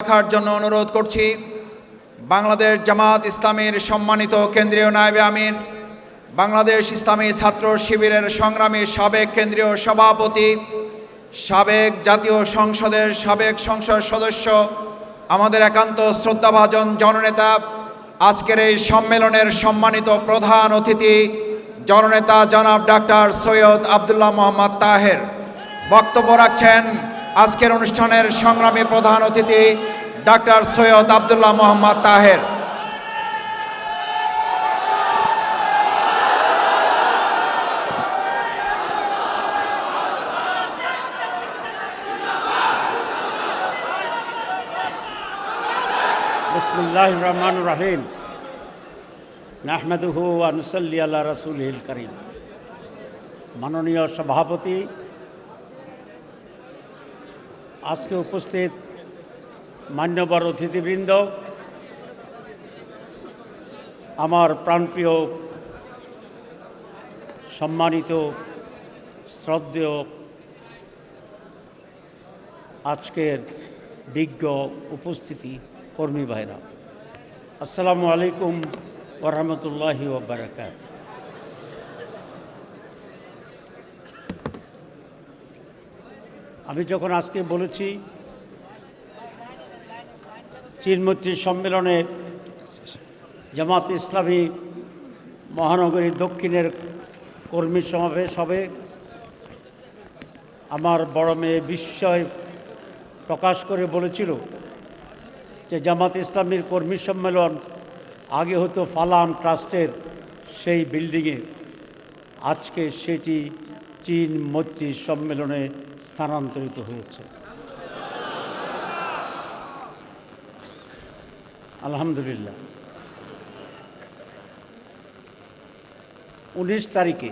রাখার জন্য অনুরোধ করছি। বাংলাদেশ জামাত ইসলামীর সম্মানিত কেন্দ্রীয় নায়বে আমির বাংলাদেশ ইসলামী ছাত্র শিবিরের সংগ্রামী সাবেক কেন্দ্রীয় সভাপতি, সাবেক জাতীয় সংসদের সাবেক সংসদ সদস্য, আমাদের একান্ত শ্রদ্ধাভাজন জননেতা, আজকের এই সম্মেলনের সম্মানিত প্রধান অতিথি, জননেতা জনাব ডাক্তার সৈয়দ আবদুল্লাহ মোহাম্মদ তাহের। বক্তব্য রাখছেন আজকের অনুষ্ঠানের সংগ্রামী প্রধান অতিথি ডাক্তার সৈয়দ আবদুল্লাহ মোহাম্মদ তাহের। বিসমুল্লাহ রহমান রাহিম নাহমেদুহু আনুসল্লি আল্লাহ রসুল হিল করিম। মাননীয় সভাপতি আজকে উপস্থিত মান্যবর অতিথিবৃন্দ, আমার প্রাণপ্রিয়, সম্মানিত, শ্রদ্ধেয়, আজকের বিজ্ঞ উপস্থিতি কর্মী ভাইরা। আসসালামু আলাইকুম ওরহমতুল্লাহি ওবরাকাত আমি যখন আজকে বলেছি চীনমৈত্রী সম্মেলনে জামাত ইসলামী মহানগরী দক্ষিণের কর্মী সমাবেশ হবে, আমার বড় মেয়ে বিস্ময় প্রকাশ করে বলেছিল যে জামাত ইসলামীর কর্মী সম্মেলন আগে হতো ফালান ট্রাস্টের সেই বিল্ডিংয়ে, আজকে সেটি চীন মৈত্রী সম্মেলনে স্থানান্তরিত হয়েছে। আলহামদুলিল্লাহ। উনিশ তারিখে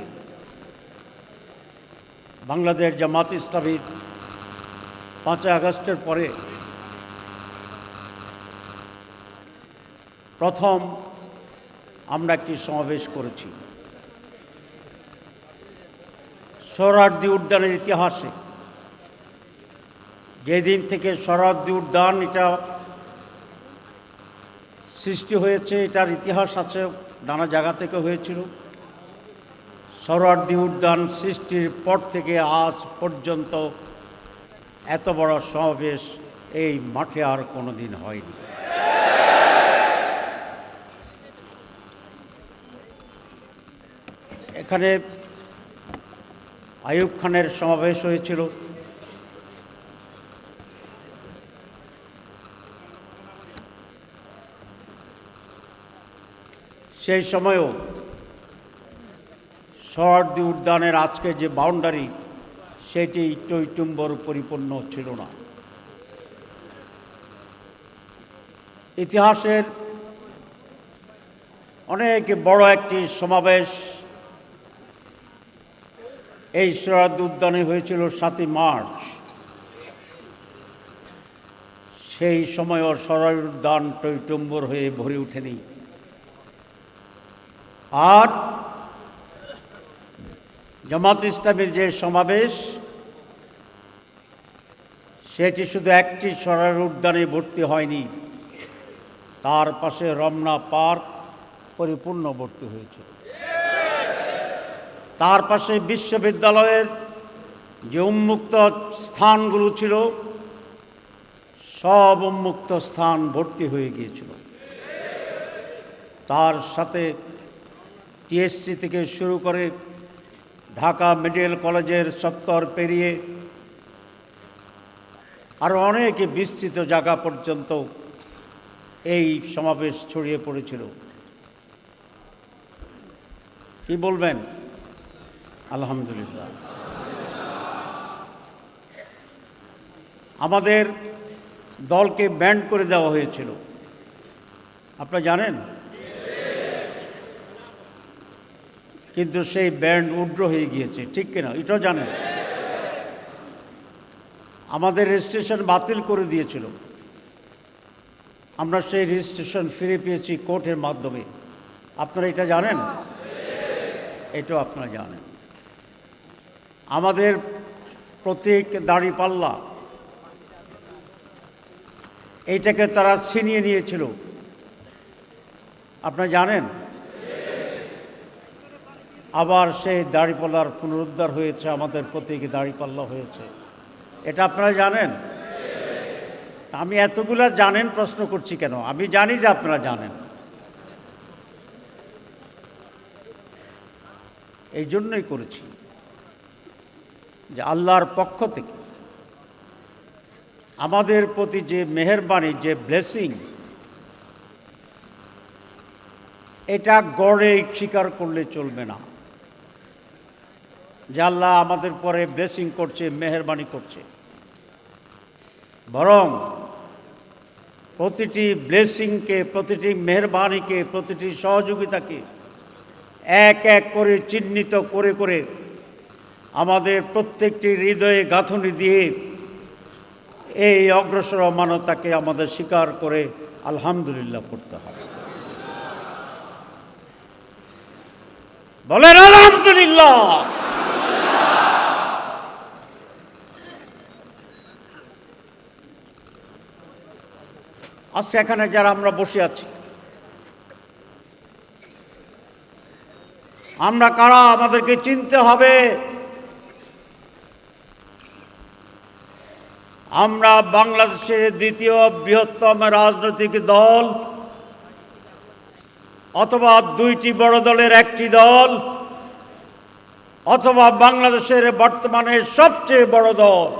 বাংলাদেশ জামাত ইসলামীর পাঁচই আগস্টের পরে প্রথম আমরা একটি সমাবেশ করেছি। সোহরার্দি উদ্যানের ইতিহাসে। যেদিন থেকে সোহরার্দি উদ্যান এটা সৃষ্টি হয়েছে, এটার ইতিহাস আছে, নানা জায়গা থেকে হয়েছিল। সোহরার্দি উদ্যান সৃষ্টির পর থেকে আজ পর্যন্ত এত বড় সমাবেশ এই মাঠে আর কোনো দিন হয়নি। এখানে আইয়ুব খানের সমাবেশ হয়েছিল। সেই সময়ও সরদি উদ্যানের আজকে যে বাউন্ডারি সেটি টৈটুম্বর পরিপূর্ণ ছিল না। ইতিহাসের অনেক বড় একটি সমাবেশ এই সরাদ উদ্যানে হয়েছিল সাতই মার্চ। সেই সময়ও সরাই উদ্যান টৈটম্বর হয়ে ভরে ওঠেনি আর জামাত ইসলামের যে সমাবেশ, সেটি শুধু একটি সরার উদ্যানে ভর্তি হয়নি, তার পাশে রমনা পার্ক পরিপূর্ণ ভর্তি হয়েছে। তার পাশে বিশ্ববিদ্যালয়ের যে উন্মুক্ত স্থানগুলো ছিল, সব উন্মুক্ত স্থান ভর্তি হয়ে গিয়েছিল। তার সাথে টিএসসি থেকে শুরু করে ঢাকা মেডিকেল কলেজের চত্বর পেরিয়ে আরও অনেক বিস্তৃত জায়গা পর্যন্ত এই সমাবেশ ছড়িয়ে পড়েছিল। কি বলবেন? আলহামদুলিল্লাহ। আমাদের দলকে ব্যান্ড করে দেওয়া হয়েছিল। আপনারা জানেন? কিন্তু সেই ব্যান্ড উড্র হয়ে গিয়েছে, ঠিক কিনা? এটাও জানেন? আমাদের রেজিস্ট্রেশন বাতিল করে দিয়েছিল। আমরা সেই রেজিস্ট্রেশন ফিরে পেয়েছি কোর্টের মাধ্যমে। আপনারা এটা জানেন? এটাও আপনারা জানেন। আমাদের প্রতীক দাড়িপাল্লা এইটাকে তারা ছিনিয়ে নিয়েছিল। আপনারা জানেন? আবার সেই দাড়িপাল্লার পুনরুদ্ধার হয়েছে, আমাদের প্রতীকী দাড়িপাল্লা হয়েছে। এটা আপনারা জানেন? আমি এতগুলা জানেন প্রশ্ন করছি কেন? আমি জানি যে আপনারা জানেন। এই জন্যই করেছি। যে আল্লাহর পক্ষ থেকে আমাদের প্রতি যে মেহরবানি, যে ব্লেসিং এটা গড়ে স্বীকার করলে চলবে না। যে আল্লাহ আমাদের পরে ব্লেসিং করছে, মেহরবানি করছে। বরং প্রতিটি ব্লেসিংকে প্রতিটি মেহরবানিকে, প্রতিটি সহযোগিতাকে এক এক করে চিহ্নিত করে করে আমাদের প্রত্যেকটি হৃদয়ে গাঁথনি দিয়ে এই অগ্রসর মানতাকে আমাদের স্বীকার করে আলহামদুলিল্লাহ করতে হবে। বলেন আলহামদুলিল্লাহ। আজকে এখানে যারা আমরা বসে আছি, আমরা কারা আমাদেরকে চিনতে হবে? আমরা বাংলাদেশের দ্বিতীয় বৃহত্তম রাজনৈতিক দল অথবা দুইটি বড় দলের একটি দল অথবা বাংলাদেশের বর্তমানে সবচেয়ে বড় দল।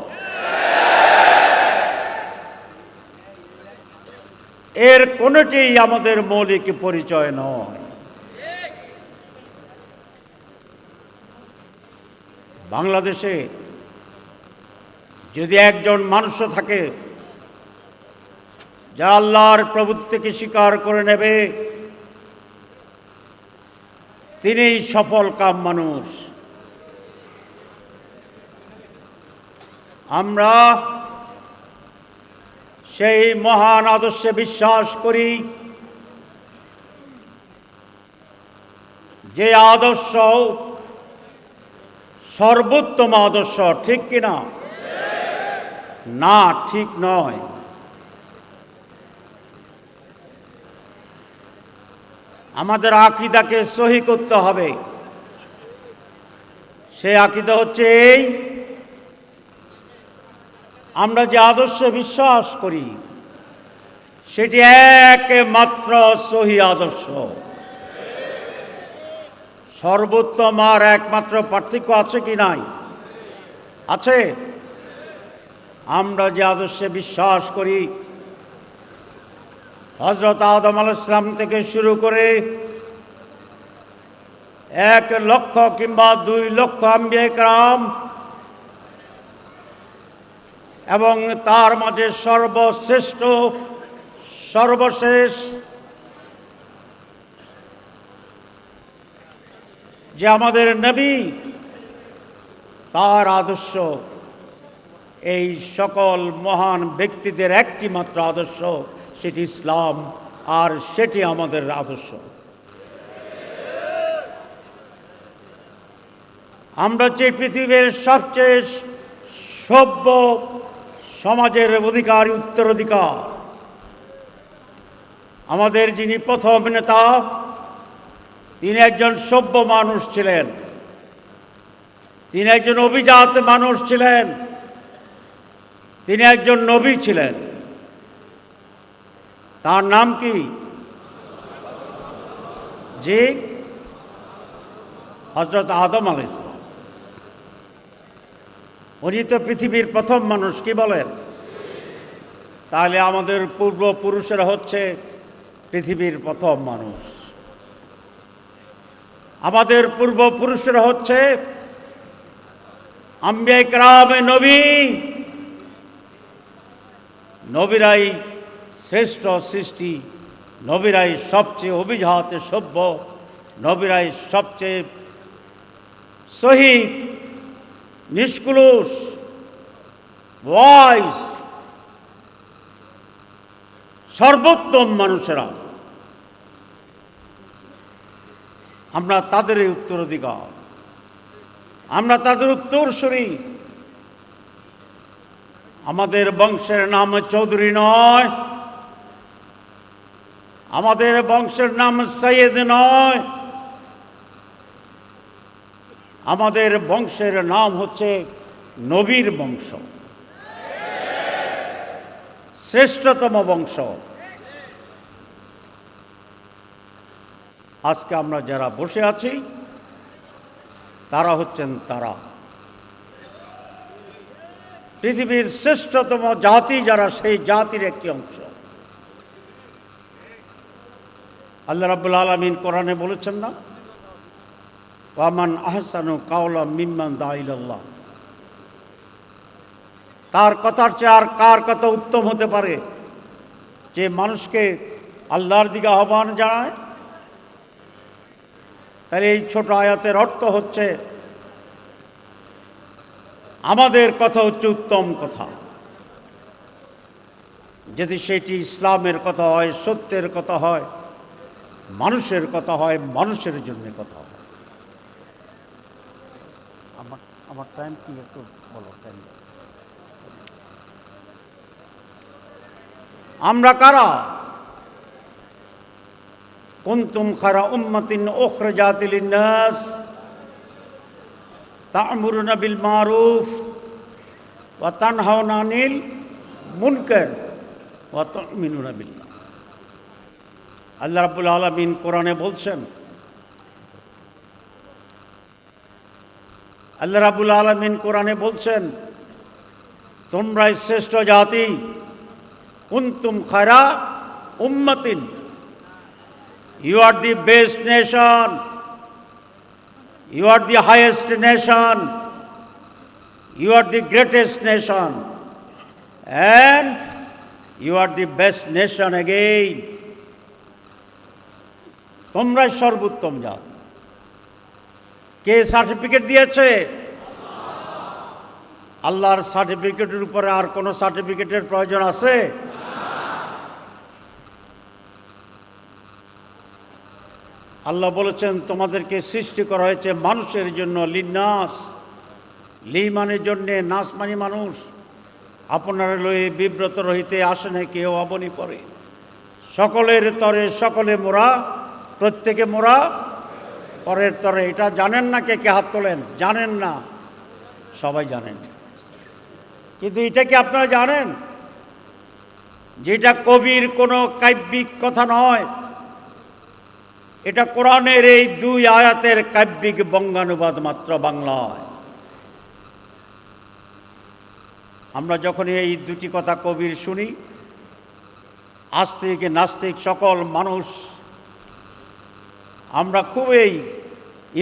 এর কোনোটি আমাদের মৌলিক পরিচয় নয়। বাংলাদেশে যদি একজন মানুষ থাকে, যারা আল্লাহর প্রভুত্বকে স্বীকার করে নেবে, তিনিই সফল কাম মানুষ। আমরা সেই মহান আদর্শে বিশ্বাস করি, যে আদর্শ সর্বোত্তম আদর্শ, ঠিক কিনা? না, ঠিক নয়। আমাদের আকিদাকে সহি করতে হবে। সেই আকিদা হচ্ছে এই, আমরা যে আদর্শ বিশ্বাস করি, সেটি একমাত্র সহি আদর্শ। সর্বোত্তম আর একমাত্র পার্থক্য আছে কি নাই? আছে। আমরা যে আদর্শে বিশ্বাস করি হজরত আদম আল ইসলাম থেকে শুরু করে এক লক্ষ কিংবা দুই লক্ষ আম্বিয়াম এবং তার মাঝে সর্বশ্রেষ্ঠ, সর্বশেষ যে আমাদের নবী, তার আদর্শ। এই সকল মহান ব্যক্তিদের একটি মাত্র আদর্শ, সেটি ইসলাম, আর সেটি আমাদের আদর্শ। আমরা যে পৃথিবীর সবচেয়ে সভ্য সমাজের অধিকার, উত্তরাধিকার। আমাদের যিনি প্রথম নেতা, তিনি একজন সভ্য মানুষ ছিলেন। তিনি একজন অভিজাত মানুষ ছিলেন। তিনি একজন নবী ছিলেন। তার নাম কি? জি? হজরত আদম আল ইসলাম উনি তো পৃথিবীর প্রথম মানুষ, কি বলেন? তাহলে আমাদের পূর্বপুরুষেরা হচ্ছে পৃথিবীর প্রথম মানুষ। আমাদের পূর্বপুরুষেরা হচ্ছে আম্বিয়া রামে নবী। নবীরাই শ্রেষ্ঠ সৃষ্টি, নবীরাই সবচেয়ে অভিজাত সভ্য, নবীরাই সবচেয়ে সহি, নিষ্কুলুষ ওয়াইস সর্বোত্তম মানুষেরা। আমরা তাদের উত্তরাধিকার, আমরা তাদের উত্তর উত্তরসূরি। আমাদের বংশের নাম চৌধুরী নয়। আমাদের বংশের নাম সৈয়দ নয়। আমাদের বংশের নাম হচ্ছে নবীর বংশ। শ্রেষ্ঠতম বংশ। আজকে আমরা যারা বসে আছি, তারা হচ্ছেন তারা। পৃথিবীর শ্রেষ্ঠতম জাতি যারা, সেই জাতির একটি অংশ। আল্লাহ রাব্বুল আলমিন কোরআনে বলেছেন না, ওয়ামান আহসানু কাউলা মিম্মান দাইল্লাহ তার কথার চেয়ে আর কার কথা উত্তম হতে পারে? যে মানুষকে আল্লাহর দিকে আহ্বান জানায়। তাহলে এই ছোট আয়াতের অর্থ হচ্ছে আমাদের কথা হচ্ছে উত্তম কথা। যদি সেটি ইসলামের কথা হয়, সত্যের কথা হয়, মানুষের কথা হয়, মানুষের জন্য কথা হয়। আমার আমার টাইম কি একটু বলো টাইম আমরা কারা? কুন্তুম খারা উম্মাতিন উখরাজাতিল লিন-নাস। তা'মুরুনা বিল মারুফ ওয়া তানহাউনা আনিল মুনকার আল্লাহ রাব্বুল আলামিন কোরআনে বলছেন, আল্লাহ রাব্বুল আলামিন কোরআনে বলছেন, তোমরাই শ্রেষ্ঠ জাতি, কুনতুম খারা উম্মাতিন, you are the best nation. You are the highest nation you are the greatest nation and you are the best nation again তোমরাই সর্বোত্তম জাত কে সার্টিফিকেট দিয়েছে? আল্লাহর সার্টিফিকেটের উপরে আর কোনো সার্টিফিকেটের প্রয়োজন আছে? আল্লাহ বলেছেন, তোমাদেরকে সৃষ্টি করা হয়েছে মানুষের জন্য লিনাস লি মানে জন্যে নাস মানে মানুষ। আপনারা লয়ে বিব্রত রহিতে আসনে কেউ অবনি পড়ে সকলের তরে সকলে মোরা, প্রত্যেকে মোরা। পরের তরে এটা জানেন না কে কে হাত তোলেন? জানেন না। সবাই জানেন। কিন্তু এটা কি আপনারা জানেন? যেটা কবির কোনো কাব্যিক কথা নয়। এটা কোরআনের এই দুই আয়াতের কাব্যিক বঙ্গানুবাদ মাত্র বাংলায়। আমরা যখন এই দুটি কথা কবির শুনি, আস্তিক, নাস্তিক, সকল মানুষ, আমরা খুবই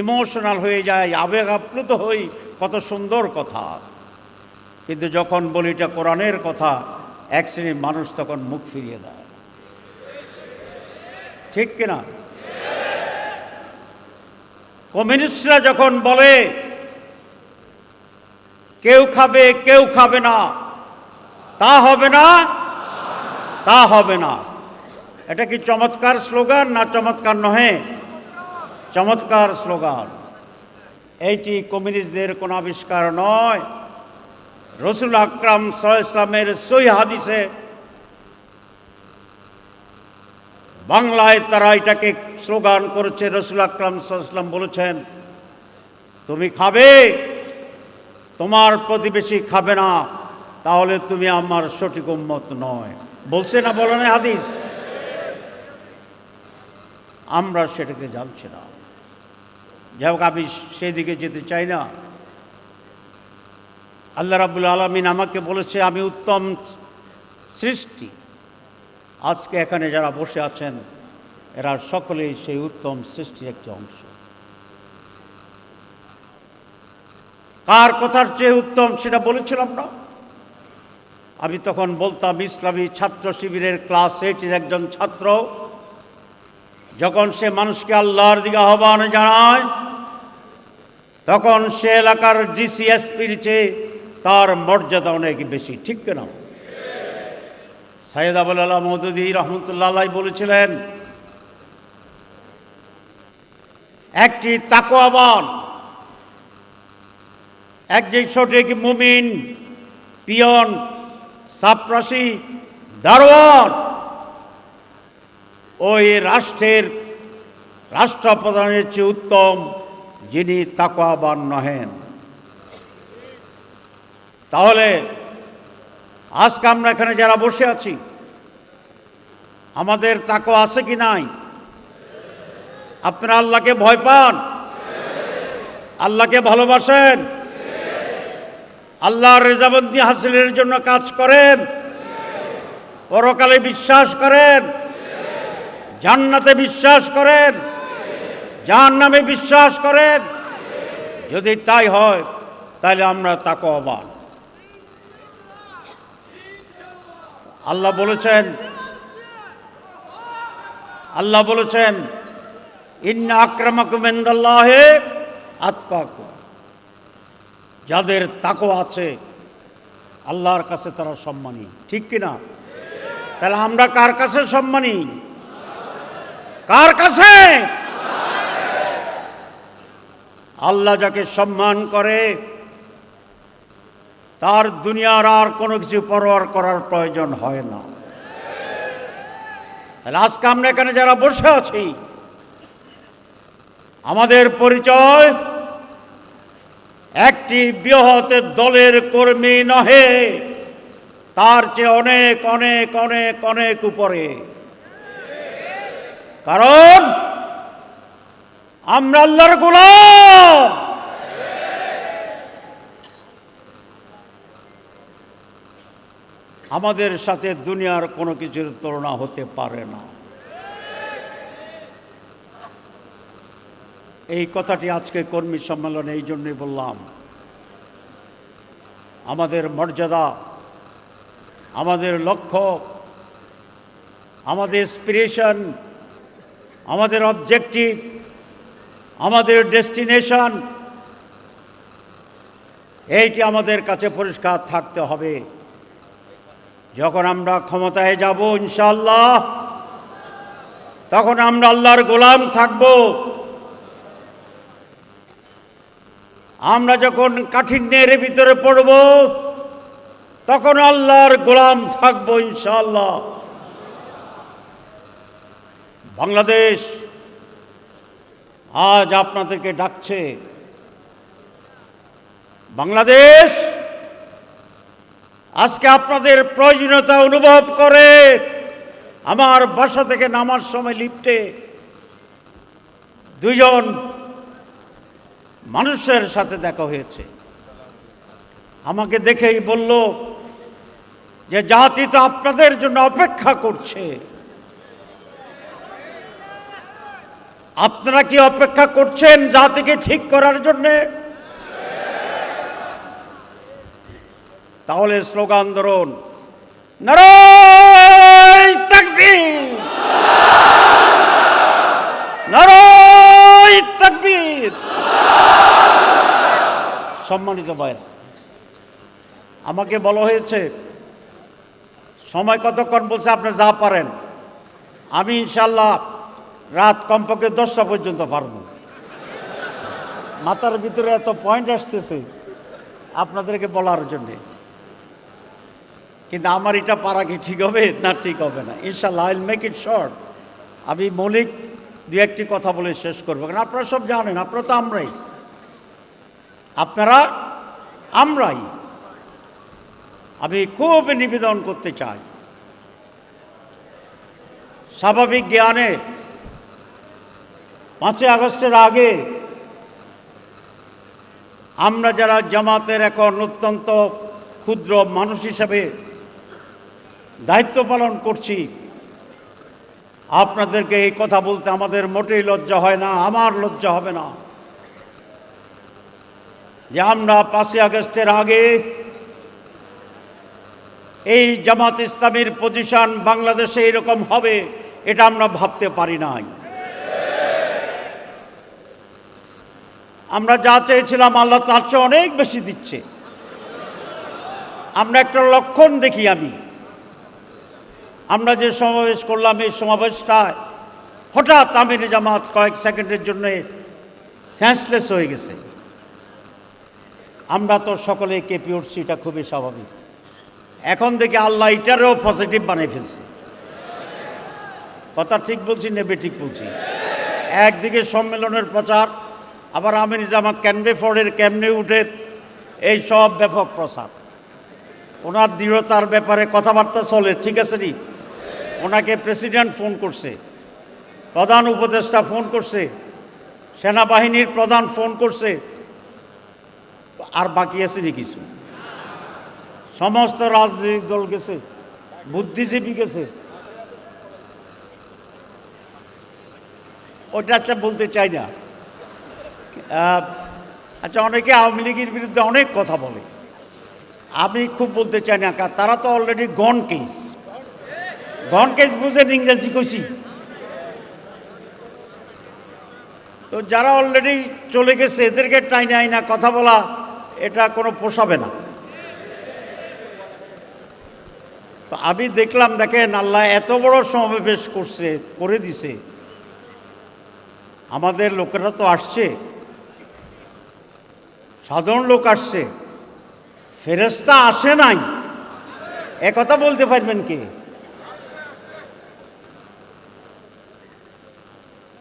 ইমোশনাল হয়ে যাই আবেগ আপ্লুত হই, কত সুন্দর কথা। কিন্তু যখন বলি এটা কোরআনের কথা, এক শ্রেণির মানুষ তখন মুখ ফিরিয়ে দেয়। ঠিক কিনা? কমিউনিস্টরা যখন বলে, কেউ খাবে কেউ খাবে না। তা হবে না, তা হবে না। এটা কি চমৎকার স্লোগান না চমৎকার নহে? চমৎকার স্লোগান। এইটি কমিউনিস্টদের কোনো আবিষ্কার নয়। রসুল আকরাম ইসলামের সই হাদিসে বাংলায় তারা এটাকে স্লোগান করেছে রসুল আকরাম ইসলাম বলেছেন, তুমি খাবে, তোমার প্রতিবেশী খাবে না, তাহলে তুমি আমার সঠিক উম্মত নয়। বলছে না বলে না হাদিস? আমরা সেটাকে জানছি না। যাই হোক, আমি সেই দিকে যেতে চাই না। আল্লাহ রাবুল আলমিন আমাকে বলেছে, আমি উত্তম সৃষ্টি। আজকে এখানে যারা বসে আছেন এরা সকলেই সেই উত্তম সৃষ্টির একটি অংশ। কার কথার চেয়ে উত্তম সেটা বলেছিলাম না? আমি তখন বলতাম, ইসলামী ছাত্র শিবিরের ক্লাস এইটের একজন ছাত্র যখন সে মানুষকে আল্লাহর দিকে আহ্বান জানায়, তখন সে এলাকার ডিসিএসপির চেয়ে তার মর্যাদা অনেক বেশি, ঠিক কেনা? সাইদ আবুল আল্লাহ মৌদুদি রহমতুল্লাহ বলেছিলেন একটি তাকোয়াবান একজন সঠিক মুমিন, পিয়ন সাপ্রাসি দারোয়ান, ওই রাষ্ট্রের রাষ্ট্রপ্রধানের চেয়ে উত্তম যিনি তাকওয়াবান নহেন। তাহলে আজকে আমরা এখানে যারা বসে আছি, আমাদের তাকো আছে কি নাই? আপনারা আল্লাহকে ভয় পান? আল্লাহকে ভালোবাসেন? আল্লাহর রেজাবন্দি হাসিলের জন্য কাজ করেন? পরকালে বিশ্বাস করেন? জান্নাতে বিশ্বাস করেন? জাহান্নামে বিশ্বাস করেন? যদি তাই হয়, তাহলে আমরা তাকে অবান আল্লাহ বলেছেন আল্লাহ বলেছেন ইন্না আক্রমাকুমেন্দাল্লাহে আতকাকু যাদের তাকো আছে, আল্লাহর কাছে তারা সম্মানী। ঠিক কিনা তাহলে আমরা কার কাছে সম্মানী? কার কাছে? আল্লাহ যাকে সম্মান করে, তার দুনিয়ার আর কোনো কিছু পরোয়ার করার প্রয়োজন হয় না। তাহলে আজকে আমরা এখানে যারা বসে আছি আমাদের পরিচয়, একটি বৃহৎ দলের কর্মী নহে, তার চেয়ে অনেক অনেক অনেক অনেক উপরে। কারণ আমরা আল্লাহর গোলাম। আমাদের সাথে দুনিয়ার কোনো কিছুর তুলনা হতে পারে না। এই কথাটি আজকে কর্মী সম্মেলনে এই জন্যই বললাম। আমাদের মর্যাদা, আমাদের লক্ষ্য, আমাদের স্পিরেশন আমাদের অবজেক্টিভ আমাদের ডেস্টিনেশন এইটি আমাদের কাছে পরিষ্কার থাকতে হবে। যখন আমরা ক্ষমতায় যাব ইনশাল্লাহ তখন আমরা আল্লাহর গোলাম থাকব। আমরা যখন কাঠিন্যের ভিতরে পড়ব, তখন আল্লাহর গোলাম থাকব ইনশাল্লাহ বাংলাদেশ আজ আপনাদেরকে ডাকছে, বাংলাদেশ আজকে আপনাদের প্রয়োজনীয়তা অনুভব করে, আমার বাসা থেকে নামার সময় লিফটে দুজন মানুষের সাথে দেখা হয়েছে। আমাকে দেখেই বলল যে জাতি তো আপনাদের জন্য অপেক্ষা করছে। আপনারা কি অপেক্ষা করছেন জাতিকে ঠিক করার জন্যে? তাহলে স্লোগান ধরুন নারায় তাকবীর। নারায় তাকবীর সম্মানিত ভাই আমাকে বলা হয়েছে, সময় কতক্ষণ বলছে আপনি যা পারেন, আমি ইনশাল্লাহ রাত কমপক্ষে দশটা পর্যন্ত পারব। মাথার ভিতরে এত পয়েন্ট আসতেছে আপনাদেরকে বলার জন্যে। কিন্তু আমার এটা পারা কি ঠিক হবে না ঠিক হবে না? ইনশাল্লাহ আইল মেক ইট শর্ট আমি মৌলিক দু একটি কথা বলে শেষ করব। কারণ আপনারা সব জানেন, আপনারা তো আমরাই। আপনারা, আমরাই আমি খুব নিবেদন করতে চাই। স্বাভাবিক জ্ঞানে পাঁচই আগস্টের আগে আমরা যারা জামাতের এখন অত্যন্ত ক্ষুদ্র মানুষ হিসাবে দায়িত্ব পালন করছি, আপনাদেরকে এই কথা বলতে আমাদের মোটেই লজ্জা হয় না, আমার লজ্জা হবে না। যে আমরা পাঁচই আগস্টের আগে এই জামাত ইসলামীর পজিশন বাংলাদেশে এরকম হবে, এটা আমরা ভাবতে পারি নাই। আমরা যা চেয়েছিলাম আল্লাহ তার চেয়ে অনেক বেশি দিচ্ছে। আমরা একটা লক্ষণ দেখি আমি। আমরা যে সমাবেশ করলাম, এই সমাবেশটায় হঠাৎ আমির জামাত কয়েক সেকেন্ডের জন্য সেন্সলেস হয়ে গেছে। আমরা তো সকলে কেঁপে উঠছি, এটা খুবই স্বাভাবিক। এখন থেকে আল্লাহ এটারও পজিটিভ বানিয়ে ফেলছে। কথা ঠিক বলছি ঠিক বলছি? একদিকে সম্মেলনের প্রচার, আবার আমির জামাত ক্যানবে ফোর্ডের ক্যামনে উঠের, এই সব ব্যাপক প্রসার ওনার দৃঢ়তার ব্যাপারে কথাবার্তা চলে, ঠিক আছে নি? ওনাকে প্রেসিডেন্ট ফোন করছে, প্রধান উপদেষ্টা ফোন করছে, সেনাবাহিনীর প্রধান ফোন করছে আর বাকি আছে কিছু। সমস্ত রাজনৈতিক দল গেছে, বুদ্ধিজীবী গেছে। ওটা আচ্ছা বলতে চাই না। আচ্ছা অনেকে আওয়ামী লীগের বিরুদ্ধে অনেক কথা বলে। আমি খুব বলতে চাই না, কারণ তারা তো already gone case gone case বুঝেন ইংরেজি কইছি। তো যারা অলরেডি চলে গেছে, এদেরকে টাইনে আইনা কথা বলা। এটা কোনো পোষাবে না। তো আমি দেখলাম, দেখেন আল্লাহ এত বড় সমাবেশ করছে, করে দিছে। আমাদের লোকেরা তো আসছে। সাধারণ লোক আসছে। ফেরেস্তা আসে নাই। এ কথা বলতে পারবেন কি?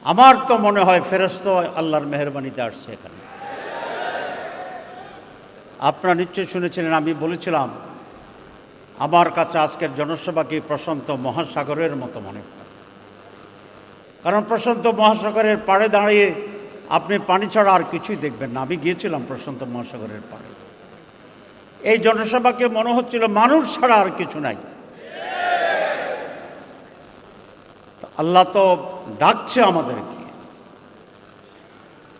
আমার তো মনে হয় ফেরস্ত আল্লাহর মেহরবানিতে আসছে এখানে। আপনারা নিশ্চয় শুনেছিলেন, আমি বলেছিলাম, আমার কাছে আজকের জনসভাকে প্রশান্ত মহাসাগরের মতো মনে হয়? কারণ প্রশান্ত মহাসাগরের পাড়ে দাঁড়িয়ে আপনি পানি ছাড়া আর কিছুই দেখবেন না। আমি গিয়েছিলাম প্রশান্ত মহাসাগরের পাড়ে। এই জনসভাকে মনে হচ্ছিল মানুষ ছাড়া আর কিছু নাই। আল্লাহ তো ডাকছে আমাদেরকে।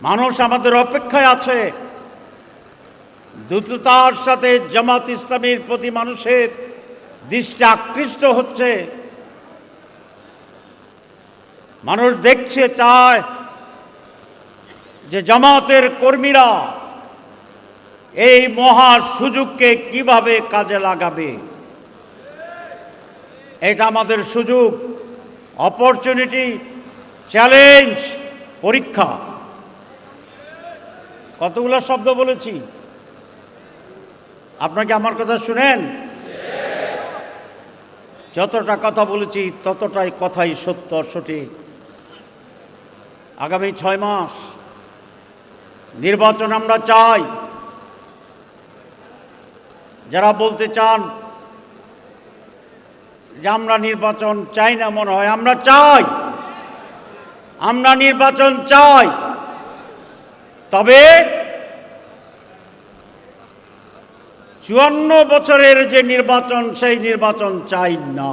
মানুষ আমাদের অপেক্ষায় আছে। দ্রুততার সাথে জামাত ইসলামীর প্রতি মানুষের দৃষ্টি আকৃষ্ট হচ্ছে। মানুষ দেখছে, চায় যে জামাতের কর্মীরা এই মহা সুযোগকে কীভাবে কাজে লাগাবে। এটা আমাদের সুযোগ, অপরচুনিটি, চ্যালেঞ্জ, পরীক্ষা। কতগুলো শব্দ বলেছি? আপনাকে আমার কথা শুনেন? যতটা কথা বলেছি, ততটাই কথাই সত্য সঠিক। আগামী ছয় মাস নির্বাচন আমরা চাই। যারা বলতে চান যে আমরা নির্বাচন চাই না মনে হয়, আমরা চাই। আমরা নির্বাচন চাই। তবে চুয়ান্ন বছরের যে নির্বাচন, সেই নির্বাচন চাই না।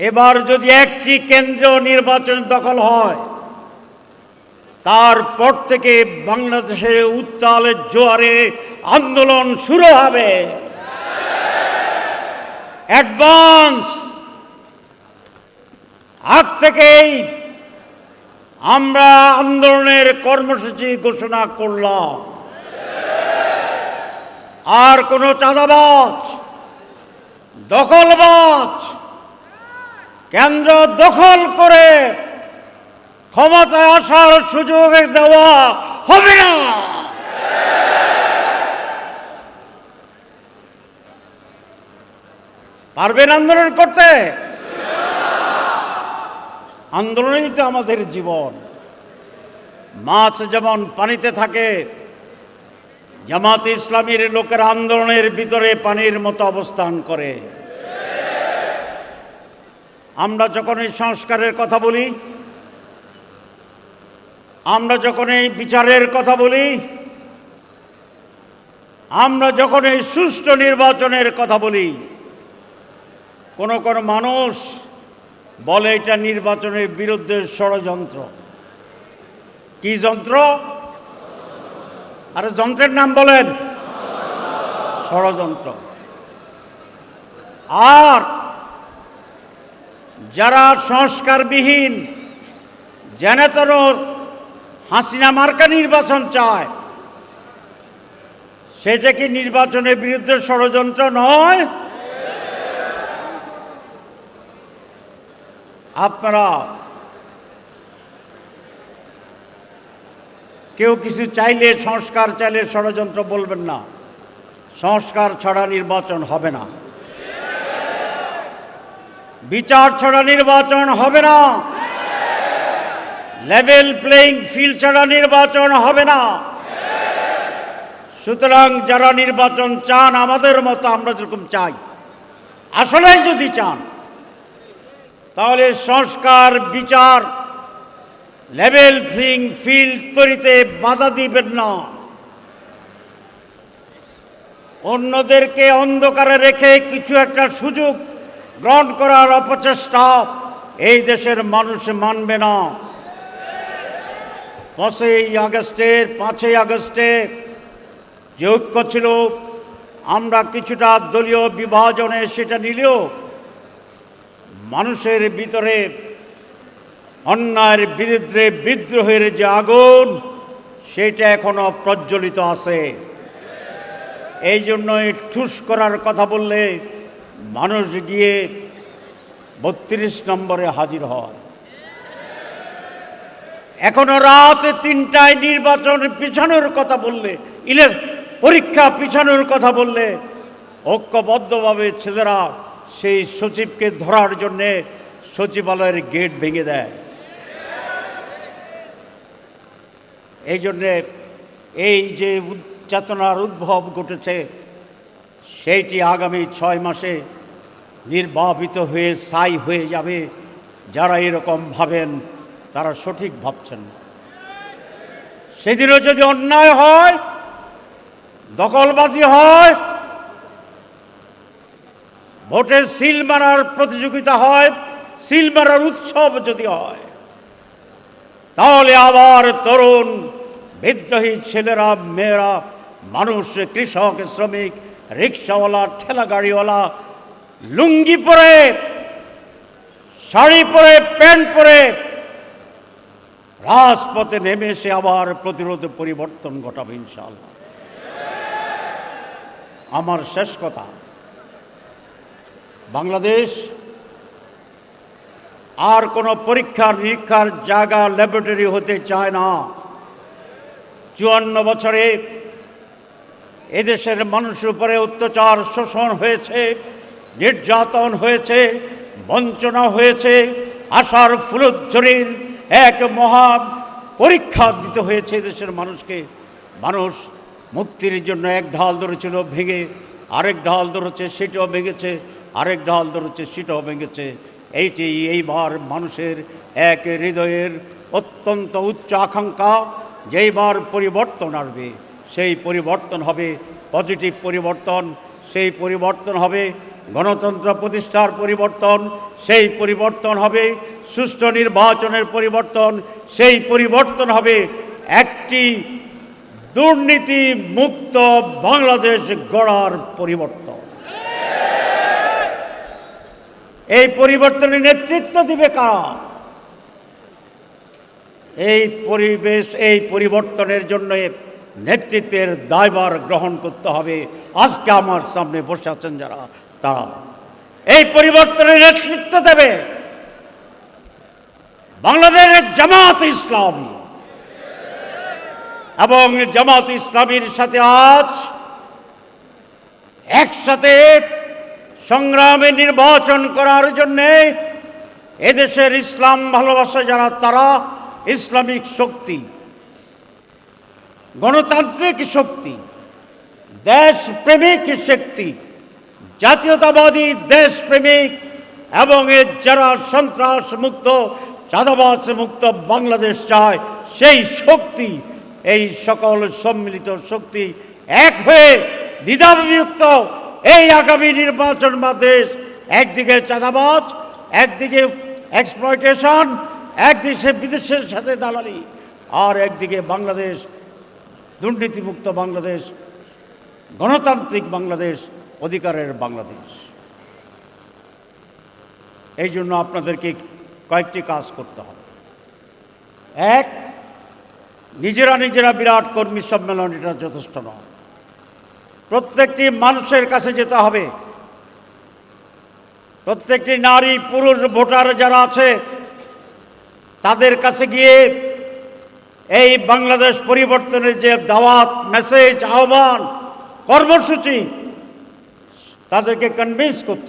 এবার যদি একটি কেন্দ্র নির্বাচন দখল হয়, তারপর থেকে বাংলাদেশের উত্তালের জোয়ারে আন্দোলন শুরু হবে। অ্যাডভান্স। আগ থেকেই আমরা আন্দোলনের কর্মসূচি ঘোষণা করলাম। আর কোনো চাঁদাবাজ, দখলবাজ কেন্দ্র দখল করে ক্ষমতায় আসার সুযোগ দেওয়া হবে না। পারবেন আন্দোলন করতে? আন্দোলনই তো আমাদের জীবন। মাছ যেমন পানিতে থাকে জামাত ইসলামীর লোকের আন্দোলনের ভিতরে পানির মতো অবস্থান করে। আমরা যখন এই সংস্কারের কথা বলি, আমরা যখন এই বিচারের কথা বলি, আমরা যখন এই সুষ্ঠু নির্বাচনের কথা বলি, কোন কোন মানুষ বলে এটা নির্বাচনের বিরুদ্ধে ষড়যন্ত্র। কি যন্ত্র? আরে যন্ত্রের নাম বলেন? ষড়যন্ত্র। আর যারা সংস্কারবিহীন জেনেতন হাসিনা মার্কা নির্বাচন চায়, সেটা কি নির্বাচনের বিরুদ্ধে ষড়যন্ত্র নয়? আপনারা কেউ কিছু চাইলে সংস্কার চাইলে ষড়যন্ত্র বলবেন না। সংস্কার ছাড়া নির্বাচন হবে না। বিচার ছাড়া নির্বাচন হবে না। লেভেল প্লেইং ফিল্ড ছাড়া নির্বাচন হবে না। সুতরাং যারা নির্বাচন চান, আমাদের মতো আমরা যেরকম চাই, আসলেই যদি চান, তাহলে সংস্কার, বিচার লেভেল ফ্লিং ফিল্ড তৈরিতে বাধা দিবেন না। অন্যদেরকে অন্ধকারে রেখে কিছু একটা সুযোগ গ্রহণ করার অপচেষ্টা এই দেশের মানুষ মানবে না। পাঁচই আগস্টের, পাঁচই আগস্টে যে ঐক্য ছিল, আমরা কিছুটা দলীয় বিভাজনে সেটা নিলেও মানুষের ভিতরে অন্যায়ের বিরুদ্ধে বিদ্রোহের যে আগুন, সেটা এখনও প্রজ্বলিত আছে। এই জন্য এই ঠুস করার কথা বললে মানুষ গিয়ে বত্রিশ নম্বরে হাজির হয়। এখনও রাত তিনটায় নির্বাচন পিছানোর কথা বললে ইলে পরীক্ষা পিছানোর কথা বললে ঐক্যবদ্ধভাবে ছেলেরা সেই সচিবকে ধরার জন্যে সচিবালয়ের গেট ভেঙে দেয়। এই জন্যে এই যে চেতনার উদ্ভব ঘটেছে, সেইটি আগামী ছয় মাসে নির্বাপিত হয়ে সাই হয়ে যাবে। যারা এরকম ভাবেন, তারা সঠিক ভাবছেন। সেদিনও যদি অন্যায় হয়, দখলবাজি হয়, ভোটে সিল মারার প্রতিযোগিতা হয়, সিল মারার উৎসব যদি হয়, তাহলে আবার তরুণ বিদ্রোহী ছেলেরা, মেয়েরা, মানুষ, কৃষক, শ্রমিক, রিক্সাওয়ালা ঠেলা গাড়িওয়ালা লুঙ্গি পরে, শাড়ি পরে, প্যান্ট পরে, রাজপথে নেমে এসে আবার প্রতিরোধ পরিবর্তন ঘটাবে ইনশাআল্লাহ। আমার শেষ কথা, বাংলাদেশ আর কোনো পরীক্ষার নিরীক্ষার জায়গা ল্যাবরেটরি হতে চায় না। চুয়ান্ন বছরে এদেশের মানুষের উপরে অত্যাচার শোষণ হয়েছে, নির্যাতন হয়েছে, বঞ্চনা হয়েছে, আশার ফুলোজ্জরির এক মহা পরীক্ষা দিতে হয়েছে দেশের মানুষকে। মানুষ মুক্তির জন্য এক ঢাল ধরেছিল, ভেঙে আরেক ঢাল ধরেছে, সেটাও ভেঙেছে, আরেক ঢাল ধরেছে, সেটাও ভেঙেছে। এইটি এইবার মানুষের এক হৃদয়ের অত্যন্ত উচ্চ আকাঙ্ক্ষা। যেইবার পরিবর্তন আসবে, সেই পরিবর্তন হবে পজিটিভ পরিবর্তন, সেই পরিবর্তন হবে গণতন্ত্র প্রতিষ্ঠার পরিবর্তন, সেই পরিবর্তন হবে সুষ্ঠু নির্বাচনের পরিবর্তন, সেই পরিবর্তন হবে একটি দুর্নীতি মুক্ত বাংলাদেশ গড়ার পরিবর্তন। এই পরিবর্তনের নেতৃত্ব দিবে কারা? এই পরিবেশ, এই পরিবর্তনের জন্য নেতৃত্বের দায়ভার গ্রহণ করতে হবে। আজকে আমার সামনে বসে আছেন যারা, তারা। এই পরিবর্তনের নেতৃত্ব দেবে বাংলাদেশের জামাত ইসলামী। এবং জামাত ইসলামীর সাথে আজ একসাথে সংগ্রামে নির্বাচন করার জন্যে এদেশের ইসলাম ভালোবাসা যারা, তারা ইসলামিক শক্তি, গণতান্ত্রিক শক্তি, দেশপ্রেমিক শক্তি, জাতীয়তাবাদী দেশপ্রেমিক এবং এর যারা সন্ত্রাস মুক্ত চাঁদাবাস মুক্ত বাংলাদেশ চায়, সেই শক্তি, এই সকল সম্মিলিত শক্তি এক হয়ে দ্বিধাবিযুক্ত এই আগামী নির্বাচন বাদেশ একদিকে চাঁদাবাজ, একদিকে এক্সপ্লয়টেশন একদিকে বিদেশের সাথে দালালি, আর একদিকে বাংলাদেশ, দুর্নীতিমুক্ত বাংলাদেশ, গণতান্ত্রিক বাংলাদেশ, অধিকারের বাংলাদেশ। এই জন্য আপনাদেরকে কয়েকটি কাজ করতে হবে। এক, নিজেরা নিজেরা বিরাট কর্মী সম্মেলন, এটা যথেষ্ট নয়। প্রত্যেকটি মানুষের কাছে যেতে হবে। প্রত্যেকটি নারী, পুরুষ, ভোটার যারা আছে তাদের কাছে গিয়ে এই বাংলাদেশ পরিবর্তনের যে দাওয়াত মেসেজ আহ্বান কর্মসূচি তাদেরকে কনভিন্স করতে